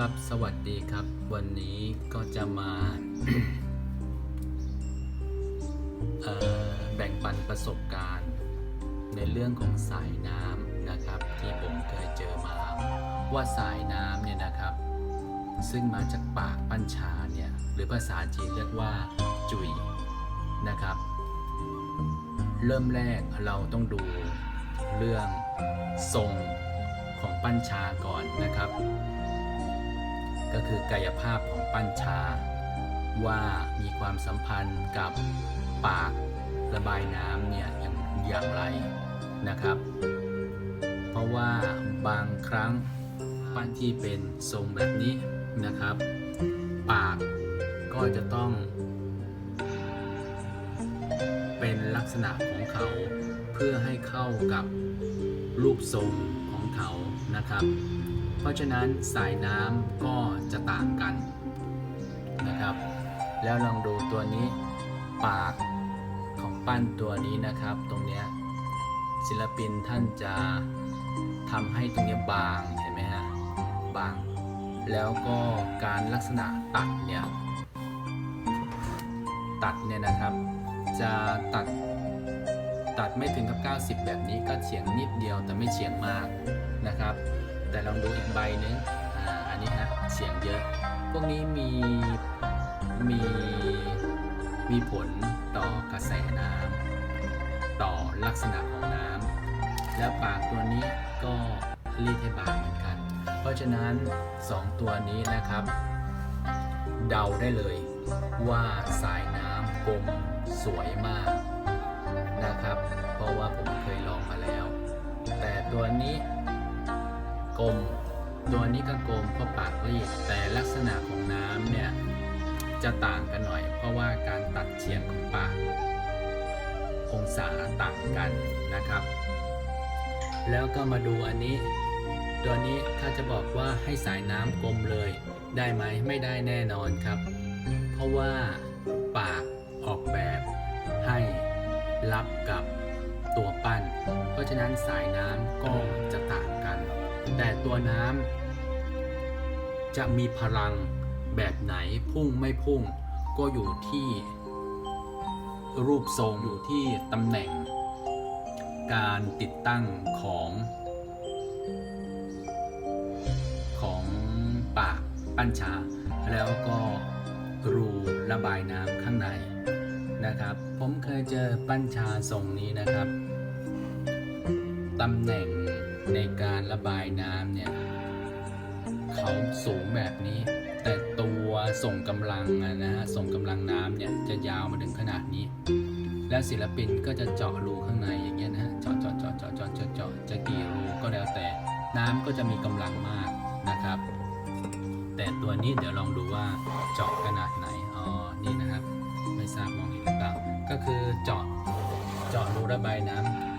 ครับสวัสดีครับ วันนี้ก็จะมาแบ่งปันประสบการณ์ ในเรื่องของสายน้ำนะครับ ที่ผมเคยเจอมา ว่าสายน้ำเนี่ยนะครับ ซึ่งมาจากปากปั้นชาเนี่ยหรือภาษาจีนเรียกว่าจุยนะครับ เริ่มแรกเราต้องดูเรื่องทรงของปั้นชาก่อนนะครับ ก็คือกายภาพของปั้นชา ว่ามีความสัมพันธ์กับปากระบายน้ำเนี่ยอย่างอย่างไรนะครับ เพราะว่าบางครั้งปั้นที่เป็นทรงแบบนี้นะครับ ปากก็จะต้อง เป็นลักษณะของเขาเพื่อให้เข้ากับรูปทรงของเขานะครับ เพราะฉะนั้นสายน้ำก็จะต่างกันนะครับ แล้วลองดูตัวนี้ปากของปั้นตัวนี้นะครับ ตรงเนี้ยศิลปินท่านจะทำให้ตรงเนี้ยบางเห็นไหมฮะบาง แล้วก็การลักษณะตัดเนี่ยตัดเนี่ยนะครับ จะตัดตัดไม่ถึงกับ 90 แบบนี้ก็เฉียงนิดเดียวแต่ไม่เฉียงมากนะครับ แต่ลองดูอีกใบหนึงอ่าอันนี้ฮะเฉียงเยอะ พวกนี้มีมีมีผลต่อกระแสน้ำต่อลักษณะของน้ำแล้วปากตัวนี้ก็รีดให้บางเหมือนกัน เพราะฉะนั้น 2 ตัวนี้นะครับ เดาได้เลยว่าสายน้ำกลมสวยมากนะครับ เพราะว่าผมเคยลองมาแล้ว แต่ตัวนี้ กลม ตัวนี้ก็กลมเพราะปากรีดแต่ลักษณะของน้ำเนี่ยจะต่างกันหน่อย เพราะว่าการตัดเฉียงของปากองศาต่างกันนะครับ แล้วก็มาดูอันนี้ ตัวนี้ถ้าจะบอกว่าให้สายน้ำกลมเลย ได้ไหมไม่ได้แน่นอนครับ เพราะว่าปากออกแบบให้รับกับตัวปั้น เพราะฉะนั้นสายน้ำก็จะต่าง แต่ตัวน้ำจะมีพลังแบบไหนพุ่งไม่พุ่ง ก็อยู่ที่รูปทรงอยู่ที่ตำแหน่ง การติดตั้งของของปากปั้นชา แล้วก็รูระบายน้ำข้างในนะครับ ผมเคยเจอปั้นชาทรงนี้นะครับตำแหน่ง ในการระบายน้ำเนี่ยเขาสูงแบบนี้ แต่ตัวส่งกำลังนะฮะส่งกำลังน้ำเนี่ยจะยาวมาถึงขนาดนี้ และศิลปินก็จะเจาะรูข้างในอย่างเงี้ยนะฮะเจาะเจาะเจาะเจาะเจาะเจาะเจาะจะกี่รูก็แล้วแต่ น้ำก็จะมีกำลังมากนะครับ แต่ตัวนี้เดี๋ยวลองดูว่าเจาะขนาดไหนอ๋อนี่นะครับ ไม่ทราบมองเห็นหรือเปล่าก็คือเจาะเจาะรูระบายน้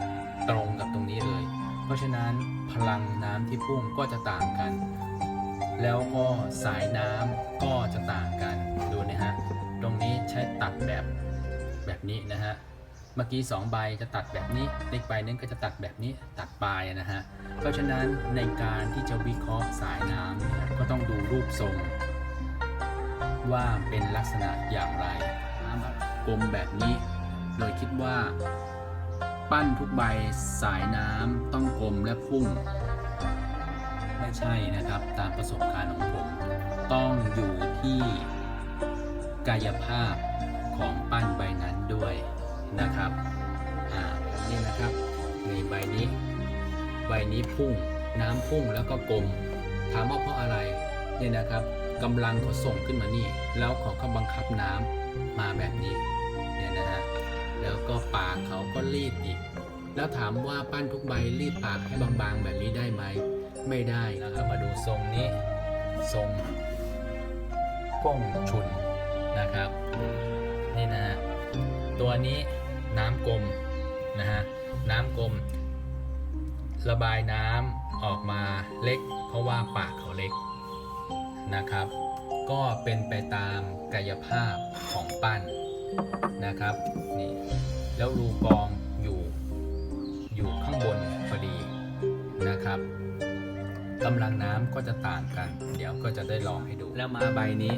ำตรงกับตรงนี้เลย เพราะฉะนั้นพลังน้ำที่พุ่งก็จะต่างกัน แล้วก็สายน้ำก็จะต่างกันดูนะฮะตรงนี้ใช้ตัดแบบแบบนี้นะฮะเมื่อกี้2ใบจะตัดแบบนี้อีกใบนึงก็จะตัดแบบนี้ตัดปลายนะฮะเพราะฉะนั้นในการที่จะวิเคราะห์สายน้ำก็ต้องดูรูปทรง ว่าเป็นลักษณะอย่างไรกลมแบบนี้โดยคิดว่า ปั้นทุกใบสายน้ำต้องกลมและพุ่ง ไม่ใช่นะครับตามประสบการณ์ของผม ต้องอยู่ที่กายภาพของปั้นใบนั้นด้วยนะครับอ่านี่นะครับในใบนี้ ใบนี้พุ่ง น้ำพุ่งแล้วก็กลม ถามว่าเพราะอะไรเนี่ยนะครับกำลังเขาส่งขึ้นมานี่ แล้วของเขาบังคับน้ำมาแบบนี้เนี่ยนะฮะแล้วก็ปากเขา รีดอีก แล้วถามว่าปั้นทุกใบรีดปากให้บางๆ แบบนี้ได้ไหม ไม่ได้นะครับมาดูทรงนี้ ทรงป้องชุนนะครับ นี่นะฮะตัวนี้น้ำกลมนะฮะน้ำกลม ระบายน้ำออกมาเล็ก เพราะว่าปากเขาเล็กนะครับ ก็เป็นไปตามกายภาพของปั้นนะครับนี่แล้วรูกอง อยู่ข้างบนพอดีนะครับกำลังน้ำก็จะต่างกัน เดี๋ยวก็จะได้ลองให้ดู แล้วมาใบนี้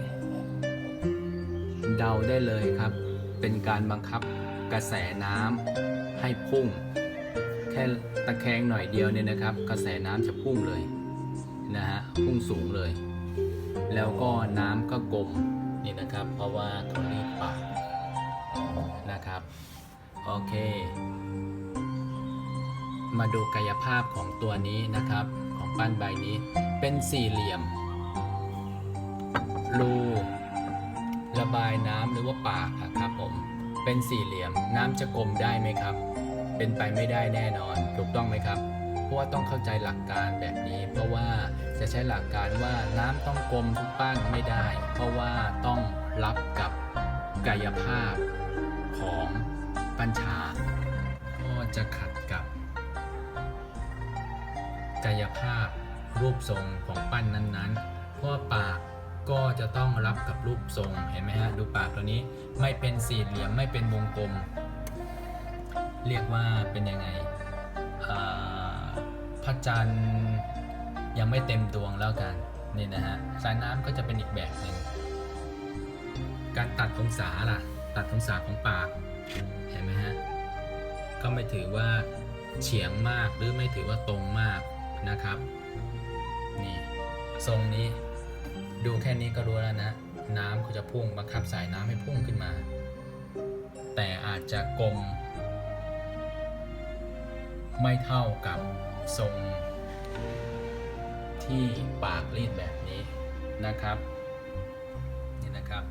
เดาได้เลยครับ เป็นการบังคับกระแสน้ำให้พุ่ง แค่ตะแคงหน่อยเดียวเนี่ยนะครับ กระแสน้ำจะพุ่งเลยนะฮะพุ่งสูงเลย แล้วก็น้ำก็กลมนี่นะครับ เพราะว่าเขารีดปากนะครับ โอเค มาดูกายภาพของตัวนี้นะครับ ของปั้นใบนี้เป็นสี่เหลี่ยม รูระบายน้ำหรือว่าปากครับผม เป็นสี่เหลี่ยมน้ำจะกลมได้ไหมครับ เป็นไปไม่ได้แน่นอนถูกต้องไหมครับ เพราะว่าต้องเข้าใจหลักการแบบนี้ เพราะว่าจะใช้หลักการว่าน้ำต้องกลมทุกปั้นไม่ได้ เพราะว่าต้องรับกับกายภาพของปัญชาก็จะขัด กายภาพ รูปทรงของปั้นนั้นๆ เพราะว่าปากก็จะต้องรับกับรูปทรงเห็นไหมฮะดูปากตัวนี้ไม่เป็นสี่เหลี่ยมไม่เป็นวงกลม เรียกว่าเป็นยังไงพระจันทร์ยังไม่เต็มดวงแล้วกันนี่นะฮะสายน้ำก็จะเป็นอีกแบบหนึ่งการตัดองศาล่ะ ตัดองศาของปากเห็นไหมฮะก็ไม่ถือว่าเฉียงมากหรือไม่ถือว่าตรงมาก นะครับ นี่ทรงนี้ดูแค่นี้ก็รู้แล้วนะ น้ำก็จะพุ่งบังคับสายน้ำให้พุ่งขึ้นมา แต่อาจจะกลม ไม่เท่ากับทรงที่ปากรีดแบบนี้นะครับ นี่นะครับ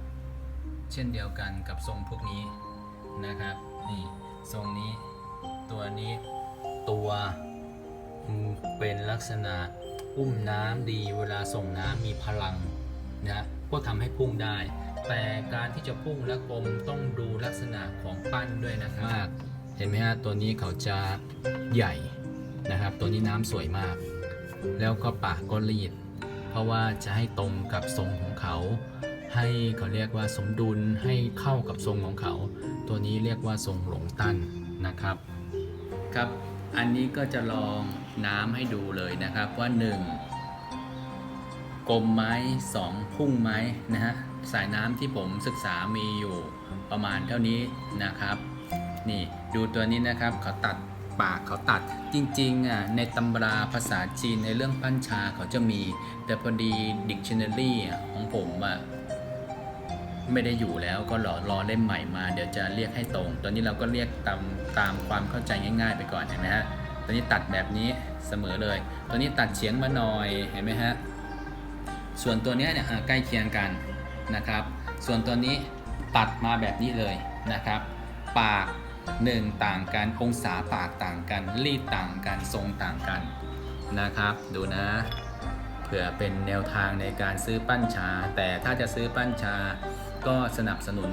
เช่นเดียวกันกับทรงพวกนี้นะครับ นี่ทรงนี้ ตัวนี้ตัว เป็นลักษณะอุ้มน้ำดีเวลาส่งน้ำมีพลังนะก็ทำให้พุ่งได้ แต่การที่จะพุ่งและกลมต้องดูลักษณะของปั้นด้วยนะครับเห็นไหมฮะตัวนี้เขาจะใหญ่นะครับ ตัวนี้น้ำสวยมาก แล้วก็ปากก็รีด เพราะว่าจะให้ตรงกับทรงของเขา ให้เขาเรียกว่าสมดุลให้เข้ากับทรงของเขา ตัวนี้เรียกว่าทรงหลงตั้นนะครับครับ อันนี้ก็จะลอง น้ำให้ดูเลยนะครับว่า 1. กลมไหม2พุ่งไหมนะฮะสายน้ำที่ผมศึกษามีอยู่ประมาณเท่านี้นะครับ นี่ดูตัวนี้นะครับเขาตัดปากเขาตัดจริงๆอะในตำราภาษาจีนในเรื่องปั้นชาเขาจะมี แต่พอดี dictionary อ่ของผมอะไม่ได้อยู่แล้วก็รอรอเล่มใหม่มาเดี๋ยวจะเรียกให้ตรง ตอนนี้เราก็เรียกตามตามความเข้าใจง่าย ๆ ไปก่อนเห็นไหมฮะ ตัวนี้ตัดแบบนี้เสมอเลย ตัวนี้ตัดเฉียงมาหน่อยเห็นไหมฮะส่วนตัวเนี้ยเนี่ยใกล้เคียงกันนะครับ ส่วนตัวนี้ตัดมาแบบนี้เลยนะครับ ปากหนึ่งต่างกันองศาปากต่างกันรีดต่างกันทรงต่างกันนะครับ ดูนะเผื่อเป็นแนวทางในการซื้อปั้นชา แต่ถ้าจะซื้อปั้นชาก็สนับสนุน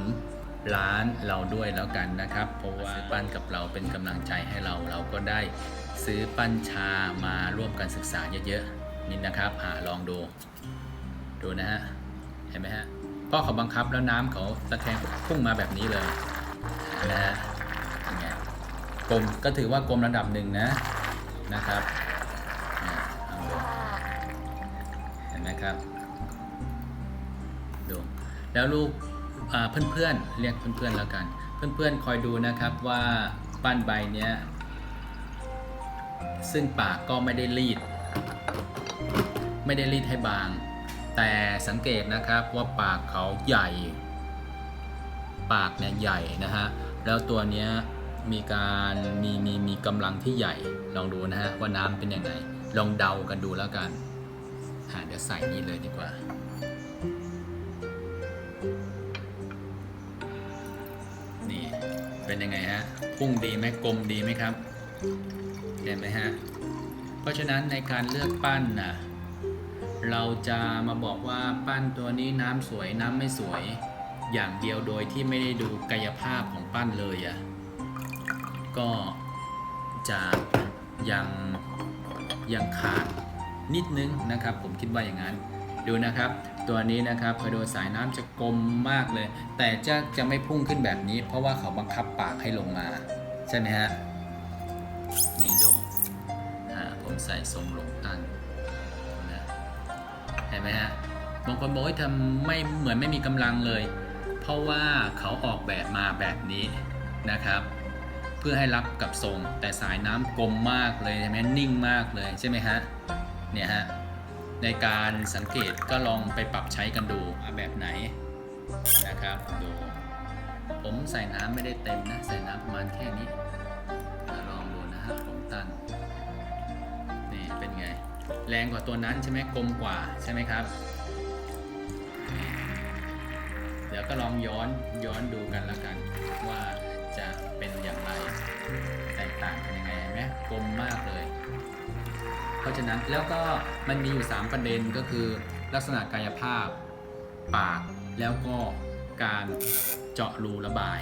ร้านเราด้วยแล้วกันนะครับ เพราะว่าซื้อปั้นกับเราเป็นกำลังใจให้เราเราก็ได้ซื้อปั้นชามาร่วมกันศึกษาเยอะๆนี่นะครับอ่าลองดูดูนะฮะเห็นไหมฮะพราะเขาบังคับแล้วน้ำเขาตะแคงพุ่งมาแบบนี้เลยนะฮะย่างเงี้ยกลมก็ถือว่ากลมระดับหนึ่งนะนะครับเห็นไหมครับดูแล้วลูก เพื่อนๆเรียกเพื่อนๆแล้วกัน เพื่อนๆคอยดูนะครับว่าปั้นใบเนี้ยซึ่งปากก็ไม่ได้รีด ไม่ได้รีดให้บาง แต่สังเกตนะครับว่าปากเขาใหญ่ ปากเนี่ยใหญ่นะฮะแล้วตัวเนี้ยมีการมีมีมีกำลังที่ใหญ่ลองดูนะฮะว่าน้ำเป็นยังไงลองเดากันดูแล้วกันอ่าเดี๋ยวใส่นี่เลยดีกว่า เป็นยังไงฮะพุ่งดีไหมกลมดีไหมครับเห็นไหมฮะเพราะฉะนั้นในการเลือกปั้นนะเราจะมาบอกว่าปั้นตัวนี้น้ำสวยน้ำไม่สวยอย่างเดียวโดยที่ไม่ได้ดูกายภาพของปั้นเลยอะ่ะก็จะยังยังขาดนิดนึงนะครับ ผมคิดว่าอย่างนั้น ดูนะครับ ตัวนี้นะครับพอดูสายน้ำจะกลมมากเลย แต่จะจะไม่พุ่งขึ้นแบบนี้ เพราะว่าเขาบังคับปากให้ลงมา ใช่ไหมฮะนี่ดูผมใส่ทรงลงตั้นห็นไหมฮะบางคนบอกว่าทำไม่เหมือนไม่มีกำลังเลย เพราะว่าเขาออกแบบมาแบบนี้นะครับเพื่อให้รับกับทรงแต่สายน้ำกลมมากเลยใช่ไหมนิ่งมากเลยใช่ไหมฮะเนี่ยฮะ ในการสังเกตก็ลองไปปรับใช้กันดูว่าแบบไหนนะครับดูผมใส่น้ำไม่ได้เต็มนะ ใส่น้ำประมาณแค่นี้ลองดูนะฮะผมตั้นนี่เป็นไง แรงกว่าตัวนั้นใช่ไหมกลมกว่าใช่ไหมครับ เดี๋ยวก็ลองย้อนย้อนดูกันแล้วกัน ว่าจะเป็นอย่างไร แตกต่างกันยังไงไหมกลมมากเลย ราะฉะนั้นแล้วก็มันมีอยู่ 3 ประเด็นก็คือ ลักษณะกายภาพ ปากแล้วก็การเจาะรูระบาย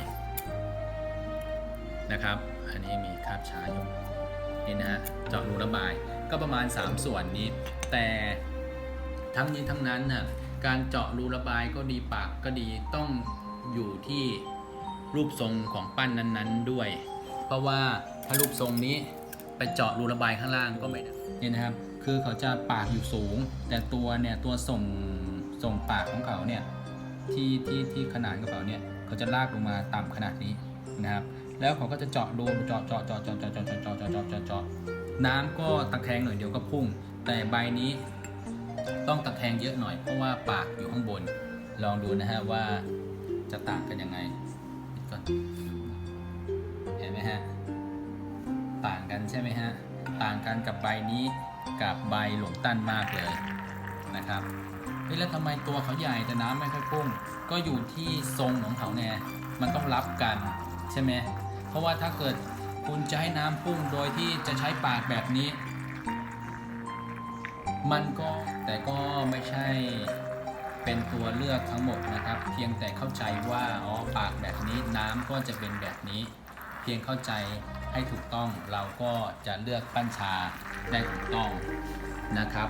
นะครับ อันนี้มีคาบช้าอยู่นี่นะฮะเจาะรูระบายก็ประมาณ 3 ส่วนนี้ แต่ทั้งนี้ทั้งนั้นน่ะการเจาะรูระบายก็ดีปากก็ดีต้องอยู่ที่รูปทรงของปั้นนั้นๆด้วย เพราะว่าถ้ารูปทรงนี้ ไปเจาะรูระบายข้างล่างก็ไม่ได้นี่นะครับ คือเขาจะปากอยู่สูง แต่ตัวเนี่ยตัวส่งส่งปากของเขาเนี่ยที่ที่ที่ขนาดกระเป๋าเนี่ยเขาจะลากลงมาต่ำขนาดนี้นะครับ แล้วเขาก็จะเจาะรูเจาะเจาะเจาะเจาะเจาะเจาะเจาะเจาะเจาะเจาะเจาะน้ำก็ตะแคงหน่อยเดียวก็พุ่ง แต่ใบนี้ต้องตะแคงเยอะหน่อยเพราะว่าปากอยู่ข้างบน ลองดูนะฮะว่าจะต่างกันยังไงก่อนเห็นไหมฮะ ใช่ไหมฮะ ต่างกันกับใบนี้กับใบหลงตั้นมากเลยนะครับแล้วทำไมตัวเขาใหญ่แต่น้ำไม่ค่อยพุ่ง ก็อยู่ที่ทรงของเขาเนี่มันต้องรับกันใช่ไหมเพราะว่าถ้าเกิดคุณจะให้น้ำพุ่งโดยที่จะใช้ปากแบบนี้ มันก็แต่ก็ไม่ใช่เป็นตัวเลือกทั้งหมดนะครับ เพียงแต่เข้าใจว่าอ๋อปากแบบนี้น้ำก็จะเป็นแบบนี้ เพียงเข้าใจให้ถูกต้องเราก็จะเลือกปั้นชาได้ถูกต้องนะครับ